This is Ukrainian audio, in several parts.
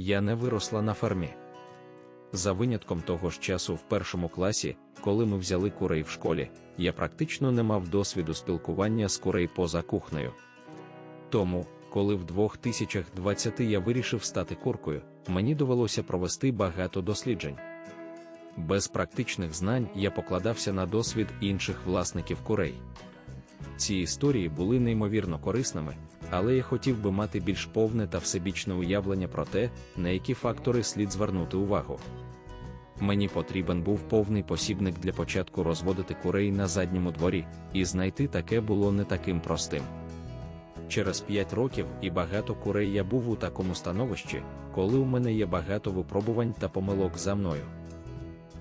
я не виросла на фермі. За винятком того ж часу в першому класі, коли ми взяли курей в школі, я практично не мав досвіду спілкування з курей поза кухнею. Тому, коли в 2020 я вирішив стати куркою, мені довелося провести багато досліджень. Без практичних знань я покладався на досвід інших власників курей. Ці історії були неймовірно корисними, але я хотів би мати більш повне та всебічне уявлення про те, на які фактори слід звернути увагу. Мені потрібен був повний посібник для початку розводити курей на задньому дворі, і знайти таке було не таким простим. Через 5 років і багато курей я був у такому становищі, коли у мене є багато випробувань та помилок за мною.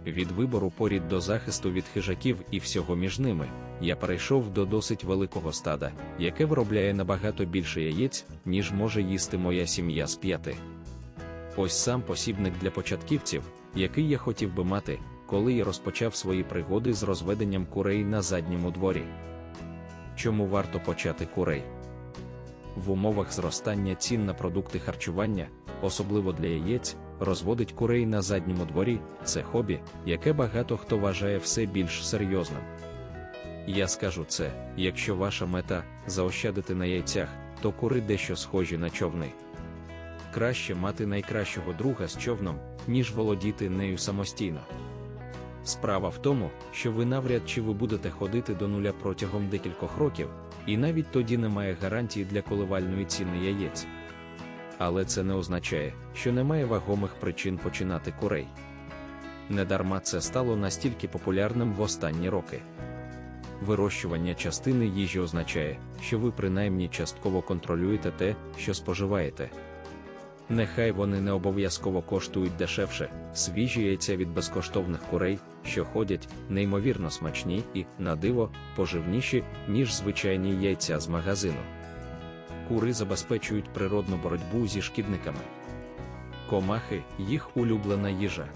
Від вибору порід до захисту від хижаків і всього між ними, я перейшов до досить великого стада, яке виробляє набагато більше яєць, ніж може їсти моя сім'я з п'яти. Ось сам посібник для початківців, який я хотів би мати, коли я розпочав свої пригоди з розведенням курей на задньому дворі. Чому варто почати курей? В умовах зростання цін на продукти харчування, особливо для яєць, розводить курей на задньому дворі це хобі, яке багато хто вважає все більш серйозним. Я скажу це, якщо ваша мета заощадити на яйцях, то кури дещо схожі на човни. Краще мати найкращого друга з човном, ніж володіти нею самостійно. Справа в тому, що ви навряд чи ви будете ходити до нуля протягом декількох років, і навіть тоді немає гарантії для коливальної ціни яєць. Але це не означає, що немає вагомих причин починати курей. Недарма це стало настільки популярним в останні роки. Вирощування частини їжі означає, що ви принаймні частково контролюєте те, що споживаєте. Нехай вони не обов'язково коштують дешевше, свіжі яйця від безкоштовних курей, що ходять, неймовірно смачні і, на диво, поживніші, ніж звичайні яйця з магазину. Кури забезпечують природну боротьбу зі шкідниками. Комахи їх улюблена їжа.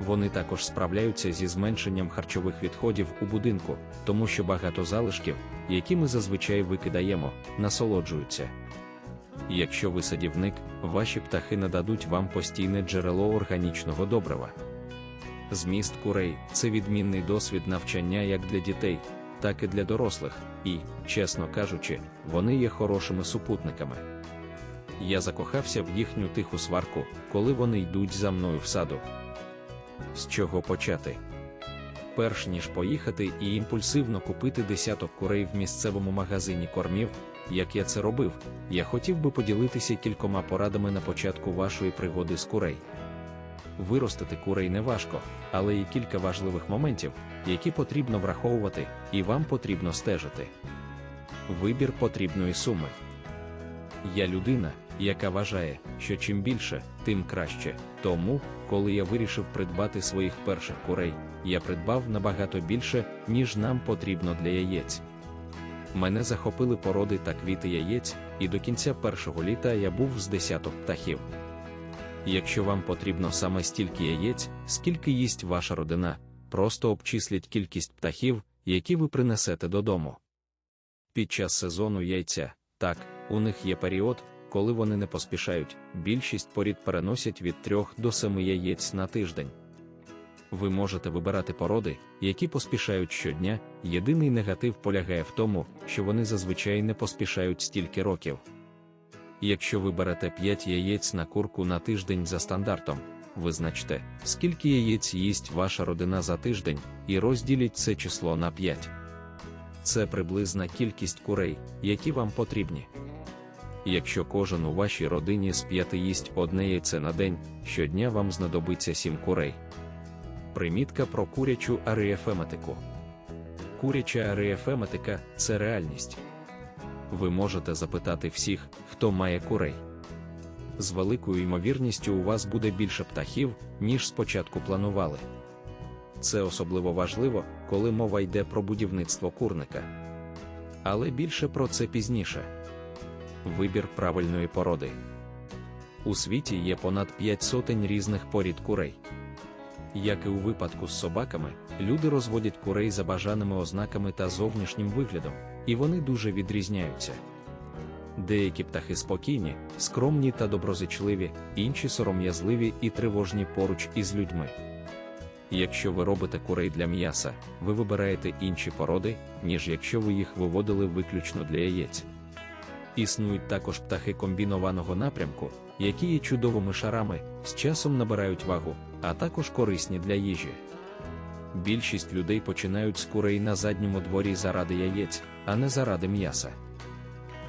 Вони також справляються зі зменшенням харчових відходів у будинку, тому що багато залишків, які ми зазвичай викидаємо, насолоджуються. Якщо ви садівник, ваші птахи нададуть вам постійне джерело органічного добрива. Зміст курей це відмінний досвід навчання як для дітей, так і для дорослих, і, чесно кажучи, вони є хорошими супутниками. Я закохався в їхню тиху сварку, коли вони йдуть за мною в саду. З чого почати? Перш ніж поїхати і імпульсивно купити десяток курей в місцевому магазині кормів, як я це робив, я хотів би поділитися кількома порадами на початку вашої пригоди з курей. Виростити курей не важко, але є кілька важливих моментів, які потрібно враховувати, і вам потрібно стежити. Вибір потрібної суми. Я людина, яка вважає, що чим більше, тим краще. Тому, коли я вирішив придбати своїх перших курей, я придбав набагато більше, ніж нам потрібно для яєць. Мене захопили породи та квіти яєць, і до кінця першого літа я був з десяток птахів. Якщо вам потрібно саме стільки яєць, скільки їсть ваша родина, просто обчисліть кількість птахів, які ви принесете додому. Під час сезону яйця, так, у них є період, коли вони не поспішають, більшість порід переносять від 3 до 7 яєць на тиждень. Ви можете вибирати породи, які поспішають щодня. Єдиний негатив полягає в тому, що вони зазвичай не поспішають стільки років. Якщо ви берете 5 яєць на курку на тиждень за стандартом, визначте, скільки яєць їсть ваша родина за тиждень, і розділіть це число на 5. Це приблизна кількість курей, які вам потрібні. Якщо кожен у вашій родині з п'яти їсть одне яйце на день, щодня вам знадобиться 7 курей. Примітка про курячу аріефеметику. Куряча аріефеметика це реальність. Ви можете запитати всіх, хто має курей. З великою ймовірністю у вас буде більше птахів, ніж спочатку планували. Це особливо важливо, коли мова йде про будівництво курника. Але більше про це пізніше. Вибір правильної породи. У світі є понад 5 сотень різних порід курей. Як і у випадку з собаками, люди розводять курей за бажаними ознаками та зовнішнім виглядом, і вони дуже відрізняються. Деякі птахи спокійні, скромні та доброзичливі, інші сором'язливі і тривожні поруч із людьми. Якщо ви робите курей для м'яса, ви вибираєте інші породи, ніж якщо ви їх виводили виключно для яєць. Існують також птахи комбінованого напрямку, які є чудовими шарами, з часом набирають вагу, а також корисні для їжі. Більшість людей починають з курей на задньому дворі заради яєць, а не заради м'яса.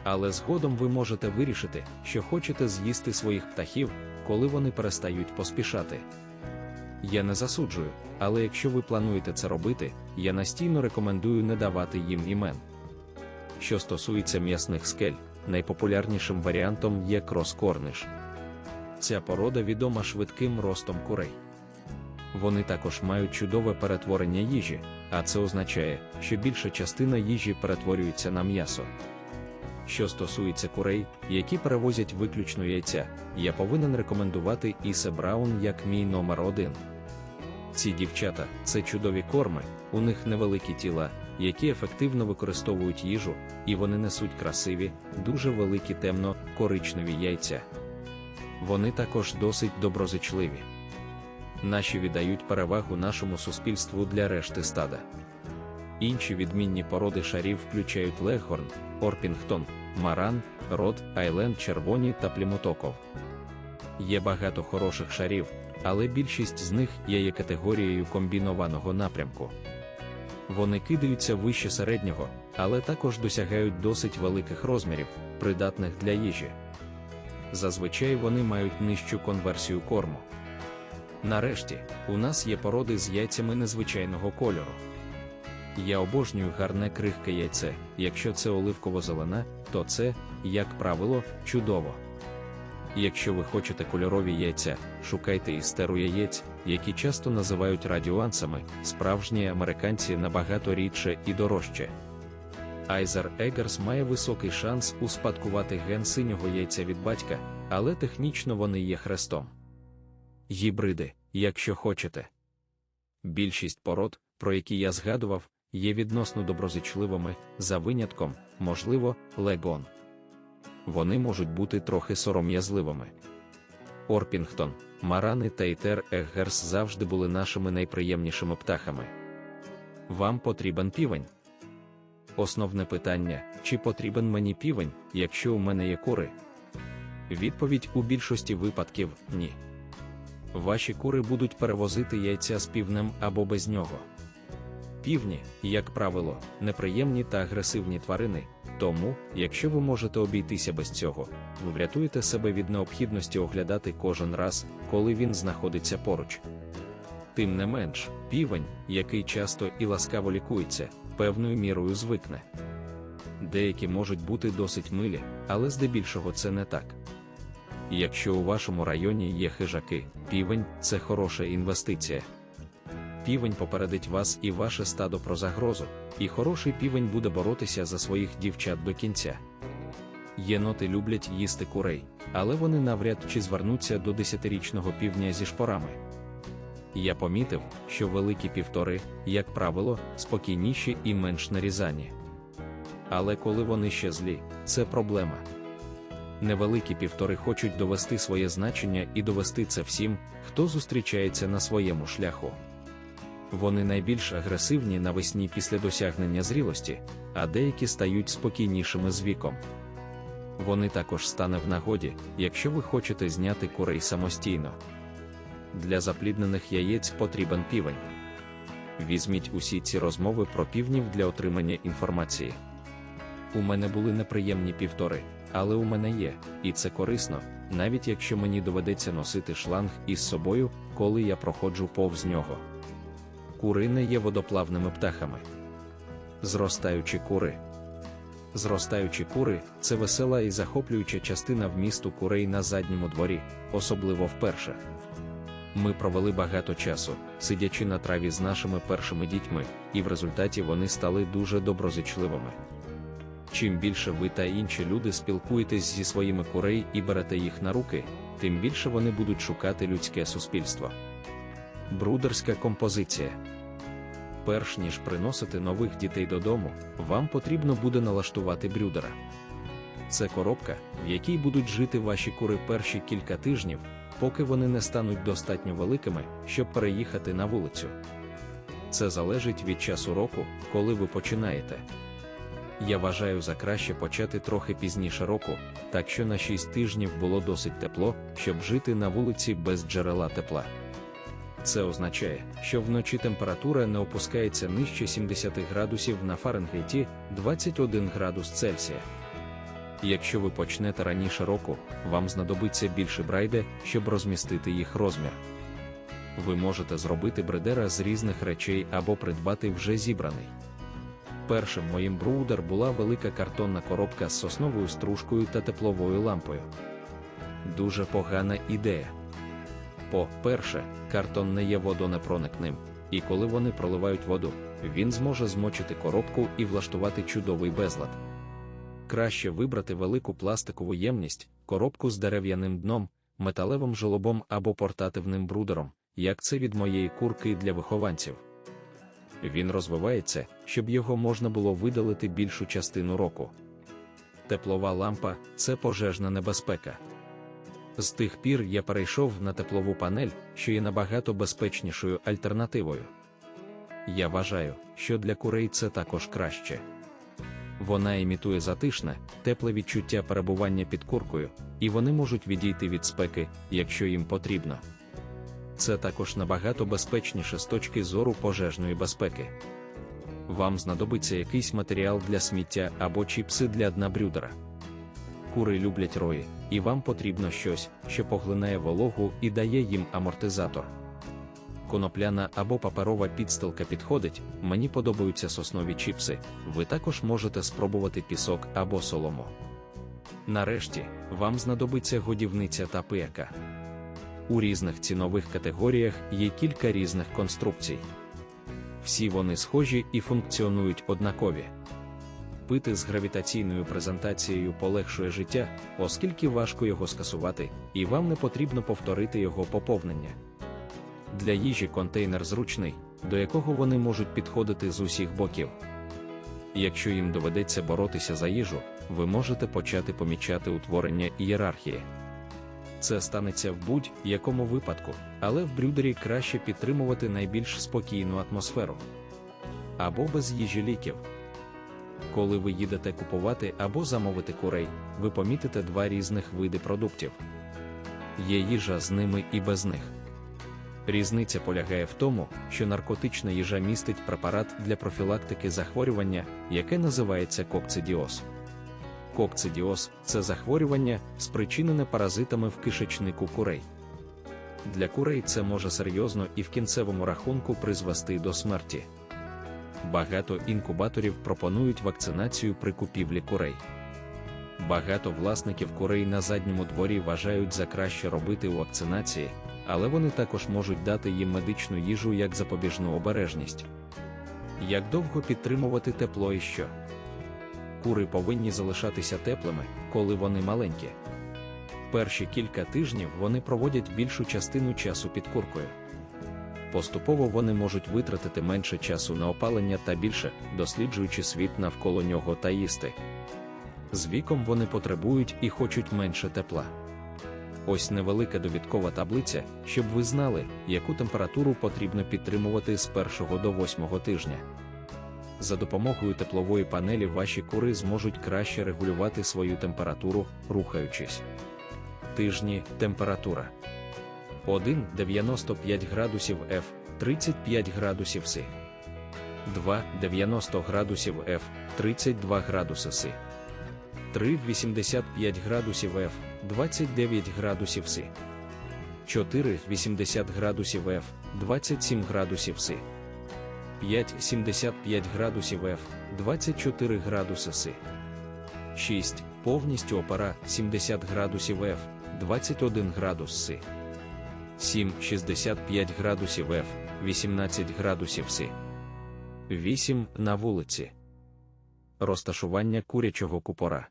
Але згодом ви можете вирішити, що хочете з'їсти своїх птахів, коли вони перестають поспішати. Я не засуджую, але якщо ви плануєте це робити, я настійно рекомендую не давати їм імен. Що стосується м'ясних скель, найпопулярнішим варіантом є крос-корниш. Ця порода відома швидким ростом курей. Вони також мають чудове перетворення їжі, а це означає, що більша частина їжі перетворюється на м'ясо. Що стосується курей, які перевозять виключно яйця, я повинен рекомендувати Ісе Браун як мій номер один. Ці дівчата це чудові корми, у них невеликі тіла, які ефективно використовують їжу, і вони несуть красиві, дуже великі темно-коричневі яйця. Вони також досить доброзичливі. Наші віддають перевагу нашому суспільству для решти стада. Інші відмінні породи шарів включають леггорн, Орпінгтон, Маран, Род, Айленд Червоні та Плімутоков. Є багато хороших шарів, але більшість з них є категорією комбінованого напрямку. Вони кидаються вище середнього, але також досягають досить великих розмірів, придатних для їжі. Зазвичай вони мають нижчу конверсію корму. Нарешті, у нас є породи з яйцями незвичайного кольору. Я обожнюю гарне крихке яйце, якщо це оливково-зелена, то це, як правило, чудово. Якщо ви хочете кольорові яйця, шукайте істеру яєць, які часто називають радіуансами, справжні американці набагато рідше і дорожче. Айзер Егерс має високий шанс успадкувати ген синього яйця від батька, але технічно вони є хрестом. Гібриди, якщо хочете. Більшість пород, про які я згадував, є відносно доброзичливими, за винятком, можливо, легон. Вони можуть бути трохи сором'язливими. Орпінгтон, Марани та Ітер Еггерс завжди були нашими найприємнішими птахами. Вам потрібен півень? Основне питання: чи потрібен мені півень, якщо у мене є кури? Відповідь у більшості випадків ні. Ваші кури будуть перевозити яйця з півнем або без нього. Півні, як правило, неприємні та агресивні тварини, тому, якщо ви можете обійтися без цього, ви врятуєте себе від необхідності оглядати кожен раз, коли він знаходиться поруч. Тим не менш, півень, який часто і ласкаво лікується, певною мірою звикне. Деякі можуть бути досить милі, але здебільшого це не так. Якщо у вашому районі є хижаки, півень це хороша інвестиція. Півень попередить вас і ваше стадо про загрозу, і хороший півень буде боротися за своїх дівчат до кінця. Єноти люблять їсти курей, але вони навряд чи звернуться до десятирічного півня зі шпорами. Я помітив, що великі півтори, як правило, спокійніші і менш нарізані. Але коли вони ще злі, це проблема. Невеликі півтори хочуть довести своє значення і довести це всім, хто зустрічається на своєму шляху. Вони найбільш агресивні навесні після досягнення зрілості, а деякі стають спокійнішими з віком. Вони також стане в нагоді, якщо ви хочете зняти курей самостійно. Для запліднених яєць потрібен півень. Візьміть усі ці розмови про півнів для отримання інформації. У мене були неприємні півтори, але у мене є, і це корисно, навіть якщо мені доведеться носити шланг із собою, коли я проходжу повз нього. Кури не є водоплавними птахами. Зростаючі кури. Зростаючі кури це весела і захоплююча частина вмісту курей на задньому дворі, особливо вперше. Ми провели багато часу, сидячи на траві з нашими першими дітьми, і в результаті вони стали дуже доброзичливими. Чим більше ви та інші люди спілкуєтесь зі своїми курей і берете їх на руки, тим більше вони будуть шукати людське суспільство. Брудерська композиція. Перш ніж приносити нових дітей додому, вам потрібно буде налаштувати брюдера. Це коробка, в якій будуть жити ваші кури перші кілька тижнів, поки вони не стануть достатньо великими, щоб переїхати на вулицю. Це залежить від часу року, коли ви починаєте. Я вважаю за краще почати трохи пізніше року, так що на 6 тижнів було досить тепло, щоб жити на вулиці без джерела тепла. Це означає, що вночі температура не опускається нижче 70 градусів на Фаренгейті 21 градус Цельсія. Якщо ви почнете раніше року, вам знадобиться більше брайде, щоб розмістити їх розмір. Ви можете зробити бредера з різних речей або придбати вже зібраний. Першим моїм броудер була велика картонна коробка з сосновою стружкою та тепловою лампою. Дуже погана ідея. По-перше, картон не є водонепроникним, і коли вони проливають воду, він зможе змочити коробку і влаштувати чудовий безлад. Краще вибрати велику пластикову ємність, коробку з дерев'яним дном, металевим жолобом або портативним брудером, як це від моєї курки для вихованців. Він розвивається, щоб його можна було видалити більшу частину року. Теплова лампа це пожежна небезпека. З тих пір я перейшов на теплову панель, що є набагато безпечнішою альтернативою. Я вважаю, що для курей це також краще. Вона імітує затишне, тепле відчуття перебування під куркою, і вони можуть відійти від спеки, якщо їм потрібно. Це також набагато безпечніше з точки зору пожежної безпеки. Вам знадобиться якийсь матеріал для сміття або чіпси для дна брюдера. Кури люблять рої, і вам потрібно щось, що поглинає вологу і дає їм амортизатор. Конопляна або паперова підстилка підходить, мені подобаються соснові чіпси, ви також можете спробувати пісок або солому. Нарешті, вам знадобиться годівниця та пияка. У різних цінових категоріях є кілька різних конструкцій. Всі вони схожі і функціонують однакові. Пити з гравітаційною презентацією полегшує життя, оскільки важко його скасувати, і вам не потрібно повторити його поповнення. Для їжі контейнер зручний, до якого вони можуть підходити з усіх боків. Якщо їм доведеться боротися за їжу, ви можете почати помічати утворення ієрархії. Це станеться в будь-якому випадку, але в брюдері краще підтримувати найбільш спокійну атмосферу. Або без їжі ліків. Коли ви їдете купувати або замовити курей, ви помітите два різних види продуктів. Є їжа з ними і без них. Різниця полягає в тому, що наркотична їжа містить препарат для профілактики захворювання, яке називається кокцидіоз. Кокцидіоз це захворювання, спричинене паразитами в кишечнику курей. Для курей це може серйозно і в кінцевому рахунку призвести до смерті. Багато інкубаторів пропонують вакцинацію при купівлі курей. Багато власників курей на задньому дворі вважають за краще робити у вакцинації, але вони також можуть дати їм медичну їжу як запобіжну обережність. Як довго підтримувати тепло і що? Кури повинні залишатися теплими, коли вони маленькі. Перші кілька тижнів вони проводять більшу частину часу під куркою. Поступово вони можуть витратити менше часу на опалення та більше, досліджуючи світ навколо нього та їсти. З віком вони потребують і хочуть менше тепла. Ось невелика довідкова таблиця, щоб ви знали, яку температуру потрібно підтримувати з 1 до 8 тижня. За допомогою теплової панелі ваші кури зможуть краще регулювати свою температуру, рухаючись. Тижні температура 1 95 градусів F 35 градусів С. 2 90 градусів F 32 градуси С. 3 85 градусів F 29 градусів С. 4 80 градусів F 27 градусів С. 5 75 градусів F 24 градуси С. 6 повністю опера 70 градусів F 21 градус С 7 65 градусів F 18 градусів С 8 на вулиці. Розташування курячого купора.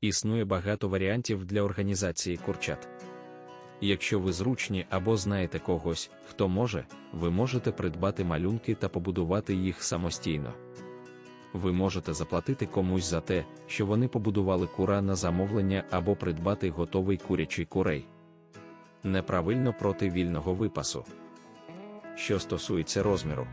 Існує багато варіантів для організації курчат. Якщо ви зручні або знаєте когось, хто може, ви можете придбати малюнки та побудувати їх самостійно. Ви можете заплатити комусь за те, що вони побудували кура на замовлення або придбати готовий курячий курей. Неправильно проти вільного випасу. Що стосується розміру,